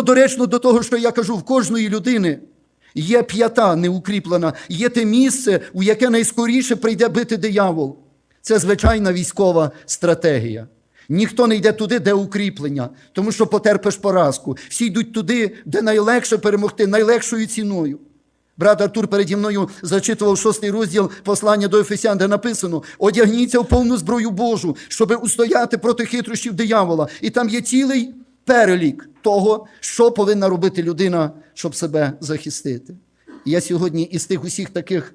воно доречно до того, що я кажу, в кожної людини є п'ята неукріплена, є те місце, у яке найскоріше прийде бити диявол. Це звичайна військова стратегія. Ніхто не йде туди, де укріплення, тому що потерпиш поразку. Всі йдуть туди, де найлегше перемогти, найлегшою ціною. Брат Артур переді мною зачитував шостий розділ послання до Ефесян, де написано: одягніться в повну зброю Божу, щоби устояти проти хитрощів диявола. І там є цілий перелік того, що повинна робити людина, щоб себе захистити. І я сьогодні із тих усіх таких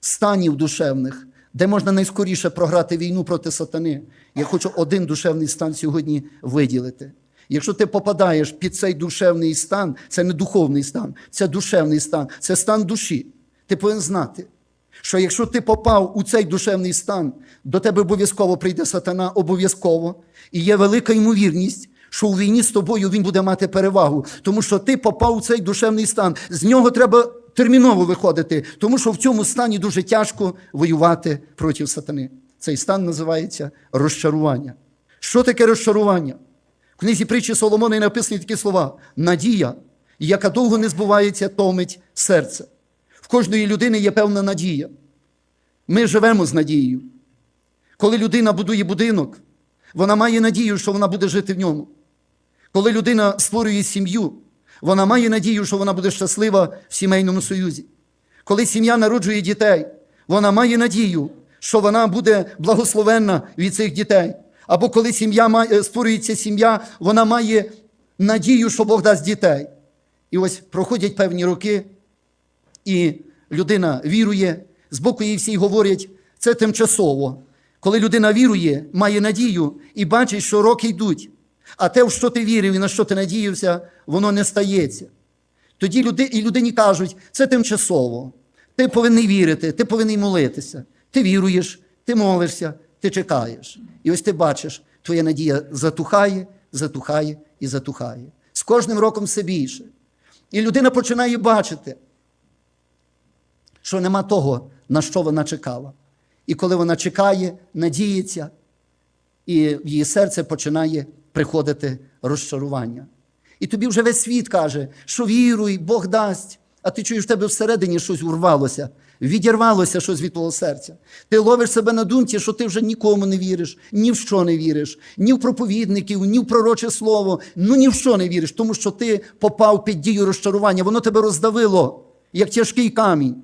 станів душевних, де можна найскоріше програти війну проти сатани. Я хочу один душевний стан сьогодні виділити. Якщо ти попадаєш під цей душевний стан, це не духовний стан, це душевний стан, це стан душі. Ти повинен знати, що якщо ти попав у цей душевний стан, до тебе обов'язково прийде сатана, обов'язково, і є велика ймовірність, що у війні з тобою він буде мати перевагу, тому що ти попав у цей душевний стан. З нього треба терміново виходити, тому що в цьому стані дуже тяжко воювати проти сатани. Цей стан називається розчарування. Що таке розчарування? В книзі притчі Соломона написані такі слова: надія, яка довго не збувається, томить серце. В кожної людини є певна надія. Ми живемо з надією. Коли людина будує будинок, вона має надію, що вона буде жити в ньому. Коли людина створює сім'ю, вона має надію, що вона буде щаслива в сімейному союзі. Коли сім'я народжує дітей, вона має надію, що вона буде благословенна від цих дітей. Або коли сім'я має, створюється сім'я, вона має надію, що Бог дасть дітей. І ось проходять певні роки, і людина вірує, з боку їй всі говорять, це тимчасово. Коли людина вірує, має надію і бачить, що роки йдуть. А те, в що ти вірив і на що ти надіявся, воно не стається. Тоді люди, і людині кажуть, це тимчасово. Ти повинен вірити, ти повинен молитися. Ти віруєш, ти молишся, ти чекаєш. І ось ти бачиш, твоя надія затухає, затухає і затухає. З кожним роком все більше. І людина починає бачити, що нема того, на що вона чекала. І коли вона чекає, надіється, і в її серце починає приходити розчарування. І тобі вже весь світ каже, що віруй, Бог дасть, а ти чуєш в тебе всередині щось урвалося, відірвалося щось від твого серця. Ти ловиш себе на думці, що ти вже нікому не віриш, ні в що не віриш, ні в проповідників, ні в пророче слово, ну ні в що не віриш, тому що ти попав під дію розчарування, воно тебе роздавило, як тяжкий камінь.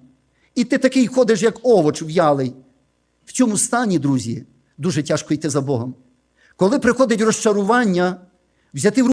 І ти такий ходиш, як овоч в'ялий. В цьому стані, друзі, дуже тяжко йти за Богом. Коли приходить розчарування, взяти в